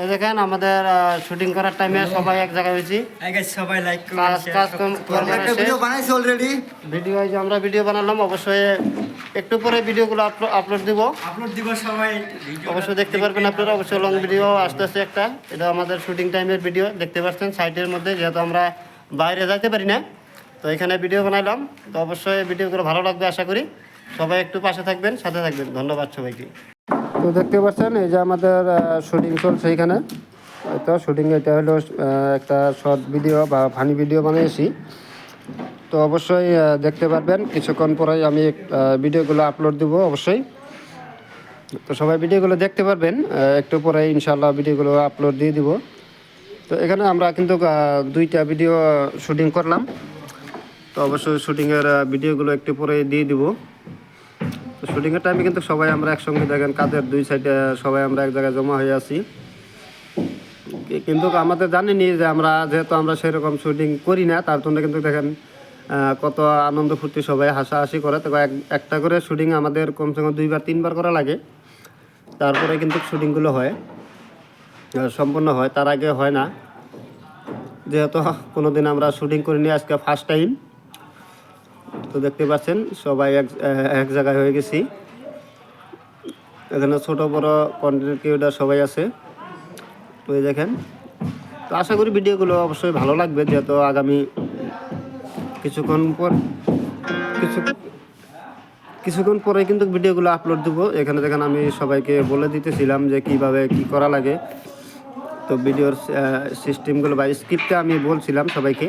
এই দেখেন আমাদের শুটিং করার টাইমে সবাই এক জায়গায় হয়েছি। সবাই লাইক। ভিডিও বানাইছি অলরেডি ভিডিও এই যে আমরা ভিডিও বানালাম অবশ্যই একটু পরে ভিডিওগুলো আপলোড দিব। আপলোড দিব সবাই অবশ্যই দেখতে পারবেন আপনারা অবশ্যই লং ভিডিও আসতেছে একটা। এটা আমাদের শুটিং টাইমের ভিডিও দেখতে পাচ্ছেন সাইটের মধ্যে যেহেতু আমরা বাইরে যাইতে পারি না। তো এখানে ভিডিও বানাইলাম। তো অবশ্যই ভিডিওগুলো ভালো লাগবে আশা করি। সবাই একটু পাশে থাকবেন সাথে থাকবেন। ধন্যবাদ সবাইকে। তো দেখতে পাচ্ছেন, এই যে আমাদের শুটিং চলছে এখানে। তো শুটিং এটা হলো একটা শর্ট ভিডিও বা ফানি ভিডিও বানিয়েছি। তো অবশ্যই দেখতে পারবেন। কিছুক্ষণ পরেই আমি ভিডিওগুলো আপলোড দিব অবশ্যই। তো সবাই ভিডিওগুলো দেখতে পারবেন। একটু পরে ইনশাল্লাহ ভিডিওগুলো আপলোড দিয়ে দিব। তো এখানে আমরা কিন্তু দুইটা ভিডিও শুটিং করলাম। তো অবশ্যই শুটিংয়ের ভিডিওগুলো একটু পরে দিয়ে দিব। শুটিংয়ের টাইমে কিন্তু সবাই আমরা একসঙ্গে দেখেন, কাদের দুই সাইডে সবাই আমরা এক জায়গায় জমা হয়ে আছি। কিন্তু আমাদের জানিনি যে আমরা, যেহেতু আমরা সেরকম শুটিং করি না, তার জন্য কিন্তু দেখেন কত আনন্দ ফুর্তি সবাই হাসাহাসি করে। তো এক- একটা করে শুটিং আমাদের কমসে কম দুইবার, তিনবার করা লাগে। তারপরে কিন্তু শুটিংগুলো হয় সম্পূর্ণ হয়, তার আগে হয় না। যেহেতু কোনোদিন আমরা শুটিং করিনি আজকে ফার্স্ট টাইম তো দেখতে পাচ্ছেন, সবাই এক এক জায়গায় হয়ে গেছি। এখানে ছোট, বড় কন্টেন্ট ক্রিয়েটার সবাই আছে। তো এই দেখেন, তো আশা করি ভিডিওগুলো অবশ্যই ভালো লাগবে, যেহেতু আগামী কিছুক্ষণ পর, কিছু, কিছুক্ষণ পরে কিন্তু ভিডিওগুলো আপলোড দেবো। এখানে দেখেন আমি সবাইকে বলে দিতেছিলাম যে কীভাবে কি করা লাগে। তো ভিডিওর সিস্টেমগুলো বা স্ক্রিপ্টটা আমি বলছিলাম সবাইকে।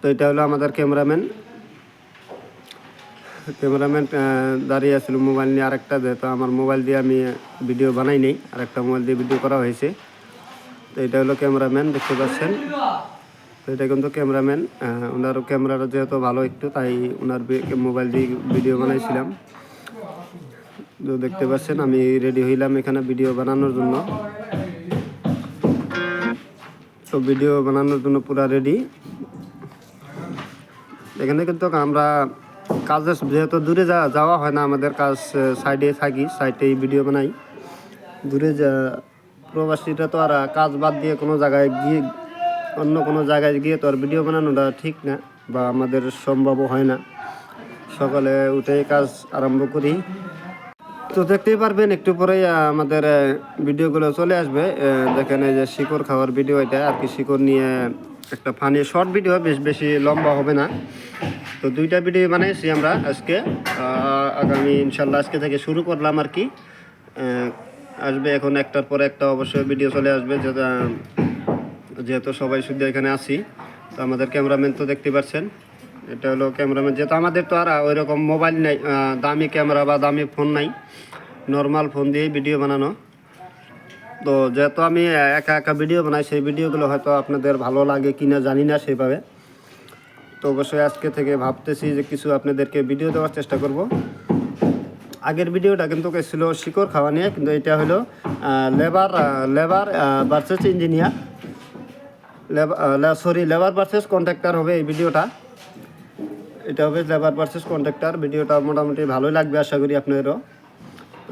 তো এটা হলো আমাদের ক্যামেরাম্যান ক্যামেরাম্যান দাঁড়িয়ে আছিল মোবাইল নিয়ে আরেকটা যেহেতু আমার মোবাইল দিয়ে আমি ভিডিও বানাই নেই, আরেকটা মোবাইল দিয়ে ভিডিও করা হয়েছে। তো এটা হলো ক্যামেরাম্যান, দেখতে পাচ্ছেন? তো এটা কিন্তু ক্যামেরাম্যান ওনার ক্যামেরাটা যেহেতু ভালো একটু, তাই ওনার মোবাইল দিয়ে ভিডিও বানাইছিলাম। তো দেখতে পাচ্ছেন, আমি রেডি হইলাম এখানে ভিডিও বানানোর জন্য। তো ভিডিও বানানোর জন্য পুরা রেডি। এখানে কিন্তু আমরা কাজে যেহেতু দূরে যাওয়া হয় না আমাদের কাজ সাইডে থাকি সাইডেই ভিডিও বানাই। দূরে যা প্রবাসীরা তো আর কাজ বাদ দিয়ে কোনো জায়গায় গিয়ে, অন্য কোনো জায়গায় গিয়ে তো আর ভিডিও বানানোটা ঠিক না বা আমাদের সম্ভবও হয় না। সকালে উঠেই কাজ আরম্ভ করি। তো দেখতেই পারবেন, একটু পরেই আমাদের ভিডিওগুলো চলে আসবে। দেখেন এই যে শিকড় খাওয়ার ভিডিও এটা, আর কি শিকড় নিয়ে একটা ফানি শর্ট ভিডিও বেশ, বেশি লম্বা হবে না। তো দুইটা ভিডিও বানাইছি আমরা আজকে। আগামী ইনশাল্লাহ আজকে থেকে শুরু করলাম আর কি। আসবে এখন একটার পর একটা অবশ্যই ভিডিও চলে আসবে, যেটা, যেহেতু সবাই শুধু এখানে আছি। তো আমাদের ক্যামেরাম্যান তো দেখতে পাচ্ছেন। এটা হলো ক্যামেরাম্যান যেহেতু আমাদের তো আর ওই রকম মোবাইল নেই দামি ক্যামেরা বা দামি ফোন নাই। নর্মাল ফোন দিয়েই ভিডিও বানানো। তো যেহেতু আমি একা একা ভিডিও বানাই, সেই ভিডিওগুলো হয়তো আপনাদের ভালো লাগে কি না জানি না সেইভাবে। তো অবশ্যই আজকে থেকে ভাবতেছি যে কিছু আপনাদেরকে ভিডিও দেওয়ার চেষ্টা করব। আগের ভিডিওটা কিন্তু ছিল শিকড় খাওয়া নিয়ে, কিন্তু এটা হলো labour labour versus engineer labour sorry labour versus contractor হবে এই ভিডিওটা। এটা হবে লেবার ভার্সেস কন্ট্রাক্টর ভিডিওটা মোটামুটি ভালোই লাগবে আশা করি আপনাদেরও।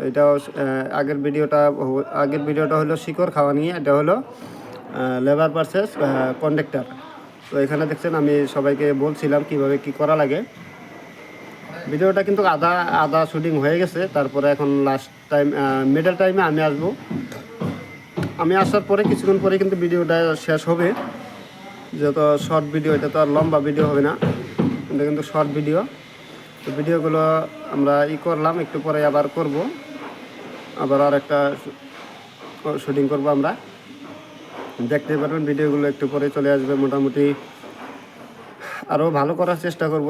এটাও আগের ভিডিওটা আগের ভিডিওটা হলো শিকড় খাওয়া নিয়ে, এটা হলো লেবার ভার্সেস কন্ডাক্টার তো এখানে দেখছেন আমি সবাইকে বলছিলাম কীভাবে কি করা লাগে। ভিডিওটা কিন্তু আধা আধা শুটিং হয়ে গেছে, তারপরে এখন লাস্ট টাইম মিডল টাইমে আমি আসব। আমি আসার পরে কিছুক্ষণ পরে কিন্তু ভিডিওটা শেষ হবে। যত শর্ট ভিডিও এটা তো আর লম্বা ভিডিও হবে না। এটা কিন্তু শর্ট ভিডিও তো ভিডিওগুলো আমরা ই করলাম, একটু পরে আবার করব। আবার আর একটা শুটিং করব আমরা। দেখতে পারবেন, ভিডিওগুলো একটু পরে চলে আসবে। মোটামুটি আরও ভালো করার চেষ্টা করব।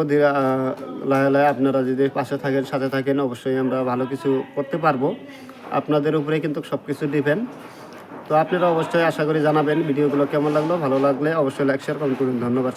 লাহে লাহে আপনারা যদি পাশে থাকেন, সাথে থাকেন, অবশ্যই আমরা ভালো কিছু করতে পারব। আপনাদের উপরে কিন্তু সব কিছু ডিপেন্ড। তো আপনারা অবশ্যই আশা করি জানাবেন ভিডিওগুলো কেমন লাগল, ভালো লাগলে অবশ্যই লাইক, শেয়ার, কমেন্ট করুন। ধন্যবাদ।